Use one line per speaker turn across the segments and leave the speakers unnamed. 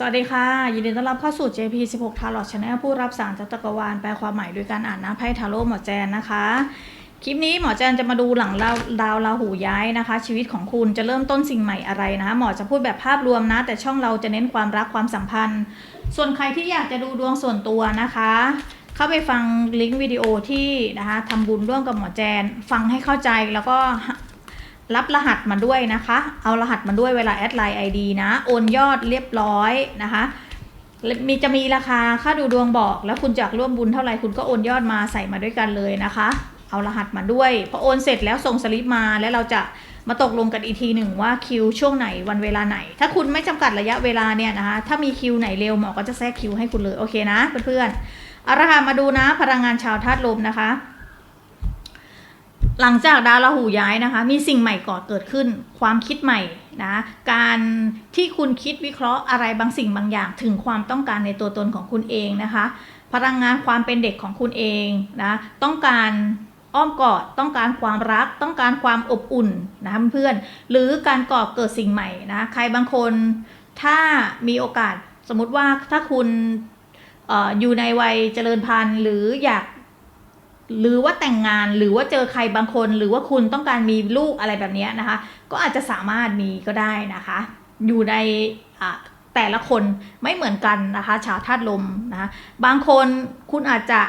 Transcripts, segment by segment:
สวัสดีค่ะ ยินดีต้อนรับเข้าสู่ JP 16 Tarot Channel ผู้รับสารจากจักรวาลแปลความหมายโดยการอ่านน้าไพ่ทาโร่หมอแจนนะคะ คลิปนี้หมอแจนจะมาดูหลังดาวดาวราหูย้ายนะคะ ชีวิตของคุณจะเริ่มต้นสิ่งใหม่อะไรนะคะหมอจะพูดแบบภาพรวมนะ แต่ช่องเราจะเน้นความรักความสัมพันธ์ ส่วนใครที่อยากจะดูดวงส่วนตัวนะคะ เข้าไปฟังลิงก์วิดีโอที่นะคะทำบุญร่วมกับหมอแจน ฟังให้เข้าใจแล้วก็ รับรหัสมาด้วยนะคะ เอารหัสมาด้วยเวลาแอดไลน์ ID นะ โอนยอดเรียบร้อยนะคะ มีจะมีราคาค่าดูดวงบอก แล้วคุณจะร่วมบุญเท่าไหร่คุณก็โอนยอดมาใส่มาด้วยกันเลยนะคะ เอารหัสมาด้วยพอโอนเสร็จแล้วส่งสลิปมาแล้วเราจะมาตกลงกันอีกทีหนึ่งว่าคิวช่วงไหนวันเวลาไหน ถ้าคุณไม่จำกัดระยะเวลาเนี่ยนะคะ ถ้ามีคิวไหนเร็วหมอก็จะแทรกคิวให้คุณเลยโอเคนะเพื่อนๆเอาละค่ะมาดูนะพลังงานชาวธาตุลมนะคะ หลังจากดาวราหูย้ายนะคะ มีสิ่งใหม่ก่อเกิดขึ้น ความคิดใหม่นะการที่คุณคิดวิเคราะห์อะไรบางสิ่งบางอย่าง ถึงความต้องการในตัวตนของคุณเองนะคะ พลังงานความเป็นเด็กของคุณเองนะต้องการอ้อมกอดต้องการความรักต้องการความอบอุ่นนะเพื่อนหรือการก่อเกิดสิ่งใหม่นะใครบางคนถ้ามีโอกาสสมมติว่าถ้าคุณออยู่ในวัยเจริญพันธุ์ หรืออยาก หรือว่าแต่งงานหรือว่าเจอใครบางคน หรือว่าคุณต้องการมีลูกอะไรแบบนี้นะคะ ก็อาจจะสามารถมีก็ได้นะคะ อยู่ในแต่ละคนไม่เหมือนกันนะคะ ชาวธาตุลมนะคะบางคนคุณอาจจะ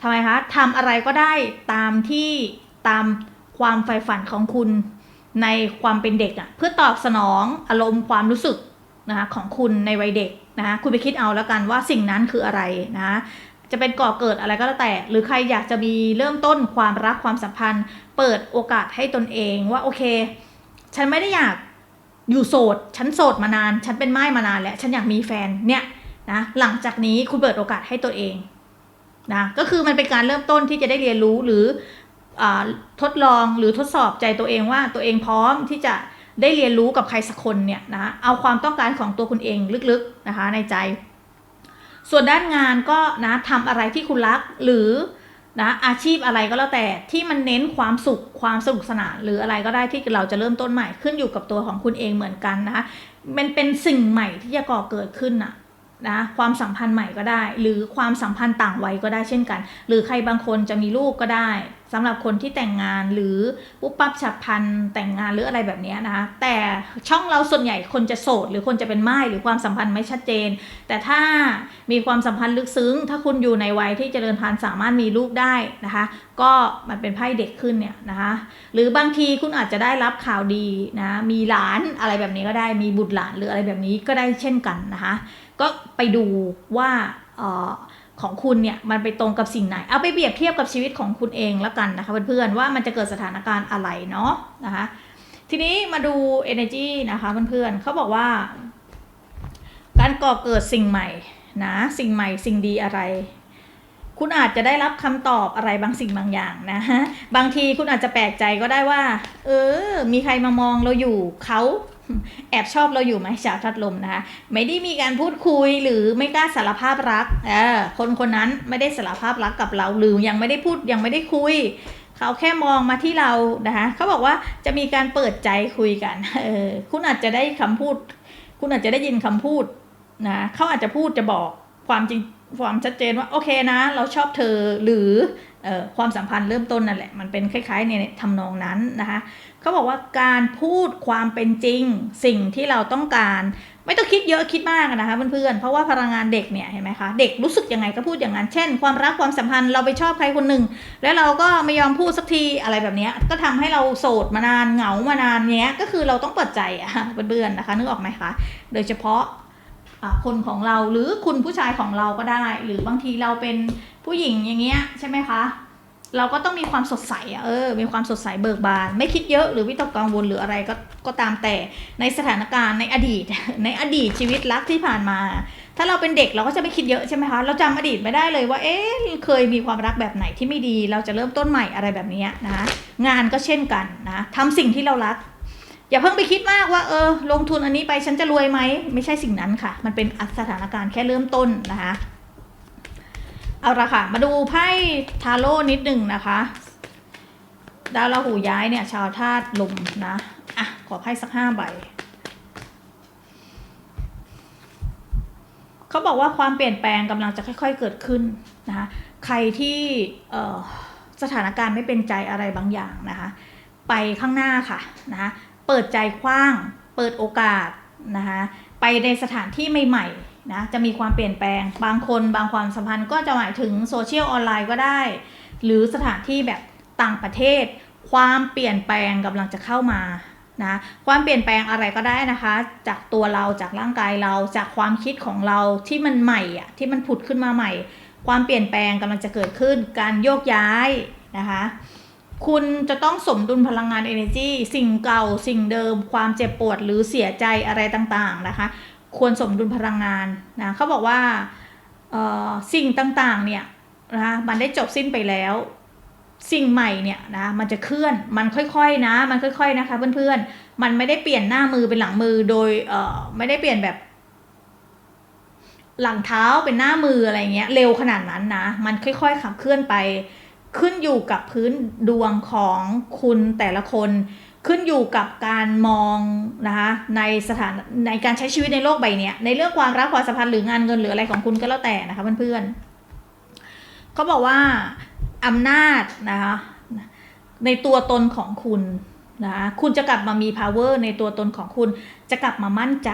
ทำไมคะทำอะไรก็ได้ตามที่ตามความใฝ่ฝันของคุณในความเป็นเด็กอะ่ะเพื่อตอบสนองอารมณ์ความรู้สึกนะคะของคุณในวัยเด็กนะคะคุณไปคิดเอาแล้วกันว่าสิ่งนั้นคืออะไรนะะ จะเป็นก่อเกิดอะไรก็แล้วแต่ หรือใครอยากจะมีเริ่มต้นความรักความสัมพันธ์ เปิดโอกาสให้ตนเองว่าโอเค ฉันไม่ได้อยากอยู่โสด ฉันโสดมานาน ฉันเป็นไม้มานานแล้ว ฉันอยากมีแฟนเนี่ยนะหลังจากนี้คุณเปิดโอกาสให้ตัวเองนะก็คือมันเป็นการเริ่มต้นที่จะได้เรียนรู้หรืออทดลองหรือทดสอบใจตัวเองว่าตัวเองพร้อมที่จะได้เรียนรู้กับใครสักคนเนี่ยนะเอาความต้องการของตัวคุณเองลึกๆนะคะในใจ ส่วนด้านงานก็นะทำอะไรที่คุณรักหรือนะอาชีพอะไรก็แล้วแต่ที่มันเน้นความสุขความสนุกสนานหรืออะไรก็ได้ที่เราจะเริ่มต้นใหม่ขึ้นอยู่กับตัวของคุณเองเหมือนกันนะคะมันเป็นสิ่งใหม่ที่จะก่อเกิดขึ้นนะนะความสัมพันธ์ใหม่ก็ได้ หรือความสัมพันธ์ต่างวัยก็ได้เช่นกัน หรือใครบางคนจะมีลูกก็ได้สำหรับคนที่แต่งงานหรือปุ๊บปั๊บฉับพันแต่งงานหรืออะไรแบบนี้นะคะแต่ช่องเราส่วนใหญ่คนจะโสด หรือคนจะเป็นไม้หรือความสัมพันธ์ไม่ชัดเจน แต่ถ้ามีความสัมพันธ์ลึกซึ้ง ถ้าคุณอยู่ในวัยที่เจริญพันธุ์สามารถมีลูกได้นะคะ ก็มันเป็นไพ่เด็กขึ้นเนี่ยนะคะหรือบางทีคุณอาจจะได้รับข่าวดีนะมีหลานอะไรแบบนี้ก็ได้มีบุตรหลานหรืออะไรแบบนี้ก็ได้เช่นกันนะคะก็ไปดูว่าเออ ของคุณเนี่ยมันไปตรงกับสิ่งไหน เอาไปเปรียบเทียบกับชีวิตของคุณเองแล้วกันนะคะเพื่อนๆว่ามันจะเกิดสถานการณ์อะไรเนาะนะคะทีนี้มาดู energy นะคะเพื่อนๆเขาบอกว่า การก่อเกิดสิ่งใหม่นะสิ่งใหม่สิ่งดีอะไร คุณอาจจะได้รับคำตอบอะไรบางสิ่งบางอย่างนะฮะบางทีคุณอาจจะแปลกใจก็ได้ว่า เออ มีใครมามองเราอยู่เขา แอบชอบเราอยู่ไหมชาวทัดลมนะคะไม่ได้มีการพูดคุยหรือไม่กล้าสารภาพรักเออคนคนนั้นไม่ได้สารภาพรักกับเราหรือยังไม่ได้พูดยังไม่ได้คุย เขาแค่มองมาที่เรานะคะเขาบอกว่าจะมีการเปิดใจคุยกันเออคุณอาจจะได้คำพูด คุณอาจจะได้ยินคำพูดนะเขาอาจจะพูดจะบอกความจริงความชัดเจนว่าโอเคนะ เราชอบเธอหรือ ความสัมพันธ์เริ่มต้นนั่นแหละ มันเป็นคล้ายๆในทำนองนั้นนะคะเขาบอกว่าการพูดความเป็นจริงสิ่งที่เราต้องการ ไม่ต้องคิดเยอะคิดมากนะคะเพื่อนๆเพราะว่าพลังงานเด็กเนี่ยเห็นไหมคะเด็กรู้สึกยังไงก็พูดอย่างนั้นเช่น ความรักความสัมพันธ์เราไปชอบใครคนหนึ่งแล้วเราก็ไม่ยอมพูดสักทีอะไรแบบนี้ก็ทำให้เราโสดมานานเหงามานานเนี้ยก็คือเราต้องเปิดใจอะเพื่อนๆนะคะนึกออกไหมคะโดยเฉพาะคนของเราหรือคุณผู้ชายของเราก็ได้ หรือบางทีเราเป็นผู้หญิงอย่างเงี้ยใช่ไหมคะ เราก็ต้องมีความสดใสเออ มีความสดใสเบิกบาน ไม่คิดเยอะหรือวิตกกังวลหรืออะไรก็ก็ตามแต่ในสถานการณ์ในอดีต ในอดีตชีวิตรักที่ผ่านมา ถ้าเราเป็นเด็กเราก็จะไม่คิดเยอะใช่ไหมคะเราจำอดีตไม่ได้เลยว่า เอ๊ะเคยมีความรักแบบไหนที่ไม่ดี เราจะเริ่มต้นใหม่อะไรแบบนี้นะคะงานก็เช่นกันนะทำสิ่งที่เรารักอย่าเพิ่งไปคิดมากว่าเออลงทุนอันนี้ไปฉันจะรวยไหมไม่ใช่สิ่งนั้นค่ะ มันเป็นสถานการณ์แค่เริ่มต้นนะคะ เอาละค่ะ มาดูไพ่ทาโร่นิดหนึ่งนะคะ ดาวราหูย้ายเนี่ย ชาวธาตุลมนะ อะ ขอไพ่สักห้าใบเขาบอกว่าความเปลี่ยนแปลงกำลังจะค่อย ๆ เกิดขึ้นนะคะใครที่สถานการณ์ไม่เป็นใจอะไรบางอย่างนะคะ ไปข้างหน้าค่ะนะคะเปิดใจกว้าง เปิดโอกาสนะคะไปในสถานที่ใหม่ ๆ นะจะมีความเปลี่ยนแปลง บางคนบางความสัมพันธ์ก็จะหมายถึงโซเชียลออนไลน์ก็ได้ หรือสถานที่แบบต่างประเทศ ความเปลี่ยนแปลงกำลังจะเข้ามานะความเปลี่ยนแปลงอะไรก็ได้นะคะ จากตัวเราจากร่างกายเราจากความคิดของเราที่มันใหม่อะที่มันผุดขึ้นมาใหม่ ความเปลี่ยนแปลงกำลังจะเกิดขึ้น การโยกย้ายนะคะคุณจะต้องสมดุลพลังงาน energy สิ่งเก่าสิ่งเดิม ความเจ็บปวดหรือเสียใจอะไรต่างๆนะคะ ควรสมดุลพลังงานนะเขาบอกว่าสิ่งต่างๆเนี่ยนะคะมันได้จบสิ้นไปแล้ว สิ่งใหม่เนี่ยนะมันจะเคลื่อนมันค่อยๆนะ มันค่อย ๆนะคะ เพื่อนๆมันไม่ได้เปลี่ยนหน้ามือเป็นหลังมือโดยเอ่อไม่ได้เปลี่ยนแบบ หลังเท้าเป็นหน้ามืออะไรเงี้ย เร็วขนาดนั้นนะ มันค่อยๆขับเคลื่อนไป ขึ้นอยู่กับพื้นดวงของคุณแต่ละคน ขึ้นอยู่กับการมองนะคะในสถานในการใช้ชีวิตในโลกใบนี้ในเรื่องความรักความสัมพันธ์หรืองานเงินหรืออะไรของคุณก็แล้วแต่นะคะเพื่อนๆเขาบอกว่าอำนาจนะคะในตัวตนของคุณนะคะคุณจะกลับมามี power ในตัวตนของคุณจะกลับมามั่นใจ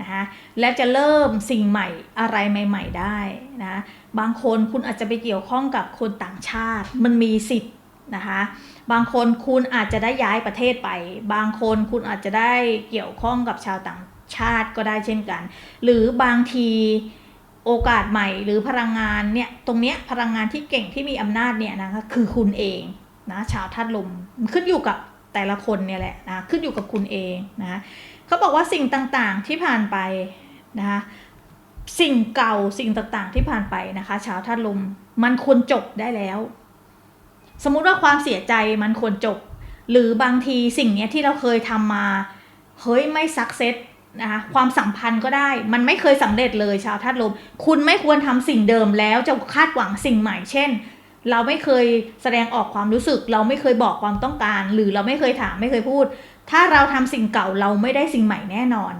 นะคะและจะเริ่มสิ่งใหม่อะไรใหม่ ๆ ได้นะบางคนคุณอาจจะไปเกี่ยวข้องกับคนต่างชาติ มันมีสิทธิ์ นะคะบางคนคุณอาจจะได้ย้ายประเทศไป บางคนคุณอาจจะได้เกี่ยวข้องกับชาวต่างชาติก็ได้เช่นกัน หรือบางทีโอกาสใหม่หรือพลังงานเนี่ยตรงเนี้ยพลังงานที่เก่งที่มีอำนาจเนี่ยนะคะคือคุณเองนะชาวธาตุลมมันขึ้นอยู่กับแต่ละคนเนี่ยแหละนะขึ้นอยู่กับคุณเองนะเขาบอกว่าสิ่งต่างๆที่ผ่านไปนะคะสิ่งเก่าสิ่งต่างๆที่ผ่านไปนะคะ ชาวธาตุลมมันควรจบได้แล้ว สมมุติว่าความเสียใจมันควรจบ หรือบางทีสิ่งเนี้ยที่เราเคยทำมา เฮ้ยไม่สักเซสนะคะความสัมพันธ์ก็ได้ มันไม่เคยสำเร็จเลยชาวธาตุลม คุณไม่ควรทำสิ่งเดิมแล้วจะคาดหวังสิ่งใหม่ เช่น เราไม่เคยแสดงออกความรู้สึก เราไม่เคยบอกความต้องการ หรือเราไม่เคยถามไม่เคยพูด ถ้าเราทำสิ่งเก่าเราไม่ได้สิ่งใหม่แน่นอน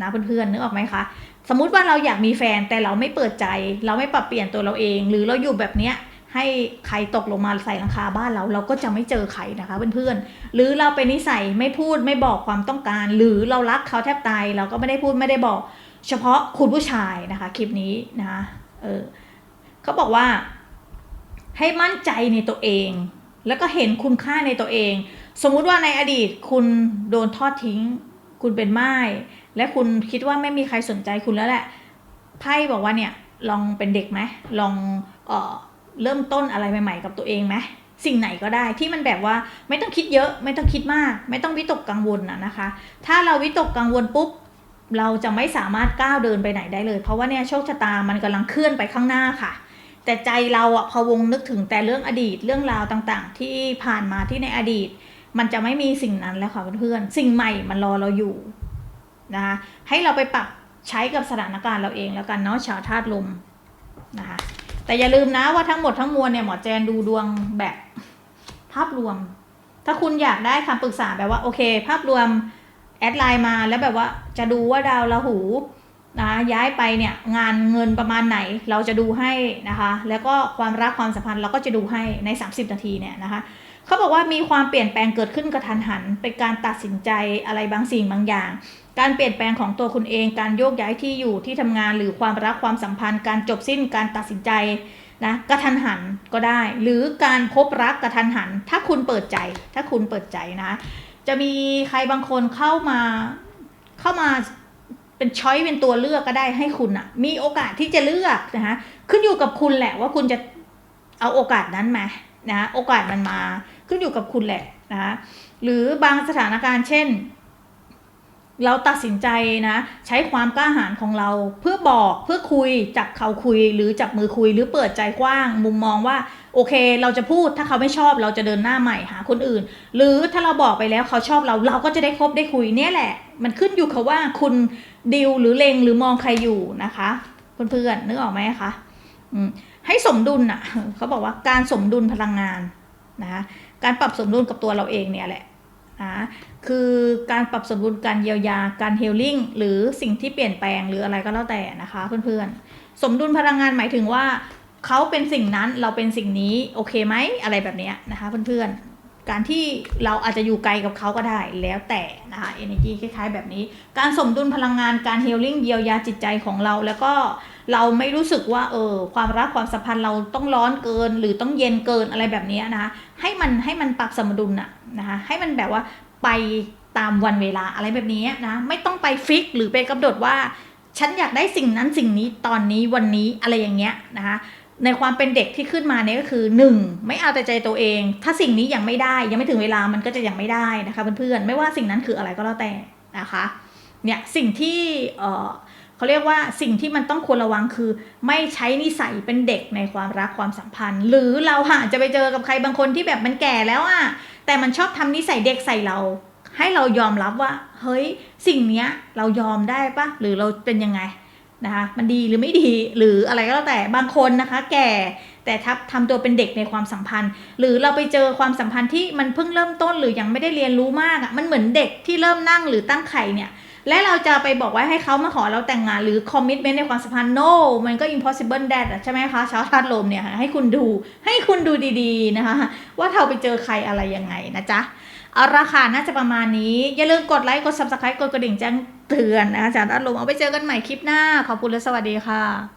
นะเพื่อนๆนึกออกไหมคะ สมมุติว่าเราอยากมีแฟนแต่เราไม่เปิดใจ เราไม่ปรับเปลี่ยนตัวเราเอง หรือเราอยู่แบบเนี้ย ให้ใครตกลงมาใส่หลังคาบ้านเราเราก็จะไม่เจอใครนะคะเพื่อนๆหรือเราเป็นนิสัยไม่พูดไม่บอกความต้องการ หรือเรารักเขาแทบตายเราก็ไม่ได้พูดไม่ได้บอก เฉพาะคุณผู้ชายนะคะ คลิปนี้นะคะเออเขาบอกว่า ให้มั่นใจในตัวเอง แล้วก็เห็นคุณค่าในตัวเอง สมมุติว่าในอดีตคุณโดนทอดทิ้ง คุณเป็นไม้และคุณคิดว่าไม่มีใครสนใจคุณแล้วแหละไพ่บอกว่าเนี่ยลองเป็นเด็กไหมลองเอ่อ เริ่มต้นอะไรใหม่ ๆ กับตัวเองไหมสิ่งไหนก็ได้ที่มันแบบว่าไม่ต้องคิดเยอะ ไม่ต้องคิดมาก ไม่ต้องวิตกกังวลนะนะคะ ถ้าเราวิตกกังวลปุ๊บเราจะไม่สามารถก้าวเดินไปไหนได้เลย เพราะว่าเนี่ยโชคชะตามันกำลังเคลื่อนไปข้างหน้าค่ะ แต่ใจเราอะพะวงนึกถึงแต่เรื่องอดีตเรื่องราวต่างๆ ที่ผ่านมาที่ในอดีต มันจะไม่มีสิ่งนั้นแล้วค่ะเพื่อนๆสิ่งใหม่มันรอเราอยู่นะคะให้เราไปปรับใช้กับสถานการณ์เราเองแล้วกันเนาะชาวธาตุลมนะคะ แต่อย่าลืมนะว่าทั้งหมดทั้งมวลเนี่ยหมอแจนดูดวงแบบภาพรวม ถ้าคุณอยากได้คำปรึกษาแบบว่าโอเค ภาพรวมแอดไลน์มาแล้วแบบว่าจะดูว่าดาวราหูนะย้ายไปเนี่ยงานเงินประมาณไหนเราจะดูให้นะคะ แล้วก็ความรักความสัมพันธ์เราก็จะดูให้ใน 30 นาทีเนี่ยนะคะเขาบอกว่ามีความเปลี่ยนแปลงเกิดขึ้นกระทันหัน เป็นการตัดสินใจอะไรบางสิ่งบางอย่าง การเปลี่ยนแปลงของตัวคุณเอง การโยกย้ายที่อยู่ที่ทำงานหรือความรักความสัมพันธ์ การจบสิ้นการตัดสินใจนะกระทันหันก็ได้ หรือการพบรักกระทันหัน ถ้าคุณเปิดใจ ถ้าคุณเปิดใจนะ จะมีใครบางคนเข้ามาเข้ามาเป็นช้อยเป็นตัวเลือกก็ได้ให้คุณอะมีโอกาสที่จะเลือกนะคะขึ้นอยู่กับคุณแหละว่าคุณจะเอาโอกาสนั้นมานะโอกาสมันมาขึ้นอยู่กับคุณแหละนะคะหรือบางสถานการณ์เช่น เราตัดสินใจนะ ใช้ความกล้าหาญของเราเพื่อบอกเพื่อคุยจับเขาคุยหรือจับมือคุยหรือเปิดใจกว้าง มุมมองว่าโอเค เราจะพูดถ้าเขาไม่ชอบเราจะเดินหน้าใหม่หาคนอื่น หรือถ้าเราบอกไปแล้วเขาชอบเราเราก็จะได้คบได้คุยเนี่ยแหละ มันขึ้นอยู่กับว่าคุณดิวหรือเลงหรือมองใครอยู่นะคะเพื่อนๆนึกออกไหมคะมให้สมดุลอะเขาบอกว่าการสมดุลพลังงานนะคะการปรับสมดุลกับตัวเราเองเนี่ยแหละ นะคือการปรับสมดุลการเยียวยาการเฮลลิ่งหรือสิ่งที่เปลี่ยนแปลงหรืออะไรก็แล้วแต่นะคะเพื่อนๆ สมดุลพลังงานหมายถึงว่าเขาเป็นสิ่งนั้นเราเป็นสิ่งนี้โอเคไหมอะไรแบบนี้นะคะเพื่อนๆ การที่เราอาจจะอยู่ไกลกับเขาก็ได้แล้วแต่นะคะ energy คล้าย ๆ แบบนี้ การสมดุลพลังงานการ healing เยียวยาจิตใจของเรา แล้วก็เราไม่รู้สึกว่าเออความรักความสัมพันธ์เราต้องร้อนเกิน หรือต้องเย็นเกินอะไรแบบนี้นะคะให้มันให้มันปรับสมดุลน่ะนะคะให้มันแบบว่าไปตามวันเวลาอะไรแบบนี้นะไม่ต้องไปฟิกหรือไปกำหนดว่า ฉันอยากได้สิ่งนั้นสิ่งนี้ตอนนี้วันนี้อะไรอย่างเงี้ยนะคะ ในความเป็นเด็กที่ขึ้นมาเนี่ยก็คือหนึ่งไม่เอาแต่ใจตัวเอง ถ้าสิ่งนี้ยังไม่ได้ยังไม่ถึงเวลามันก็จะยังไม่ได้นะคะเพื่อนๆไม่ว่าสิ่งนั้นคืออะไรก็แล้วแต่นะคะเนี่ยสิ่งที่เออเขาเรียกว่าสิ่งที่มันต้องควรระวังคือ ไม่ใช้นิสัยเป็นเด็กในความรักความสัมพันธ์ หรือเราอาจจะไปเจอกับใครบางคนที่แบบมันแก่แล้วอะแต่มันชอบทำนิสัยเด็กใส่เรา ให้เรายอมรับว่า เฮ้ยสิ่งเนี้ยเรายอมได้ปะหรือเราเป็นยังไง นะคะมันดีหรือไม่ดีหรืออะไรก็แล้วแต่บางคนนะคะ แก่แต่ทับทำตัวเป็นเด็กในความสัมพันธ์ หรือเราไปเจอความสัมพันธ์ที่มันเพิ่งเริ่มต้นหรือยังไม่ได้เรียนรู้มากอะ่ะมันเหมือนเด็กที่เริ่มนั่งหรือตั้งไข่เนี่ยและเราจะไปบอกว่าให้เขามาขอเราแต่งงานหรือคอมมิ t เมนต์ในความสัมพันธ์ no มันก็ impossible that ใช่ไหมคะชาวธาตุลมเนี่ยให้คุณดูให้คุณดูดีๆนะคะ ว่าเราไปเจอใครอะไรยังไงนะจ๊ะ เอาราคาน่าจะประมาณนี้ อย่าลืมกดไลค์ กด subscribe กดกระดิ่งแจ้งเตือนนะคะจากด้านลมเอาไปเจอกันใหม่คลิปหน้า ขอบคุณและสวัสดีค่ะ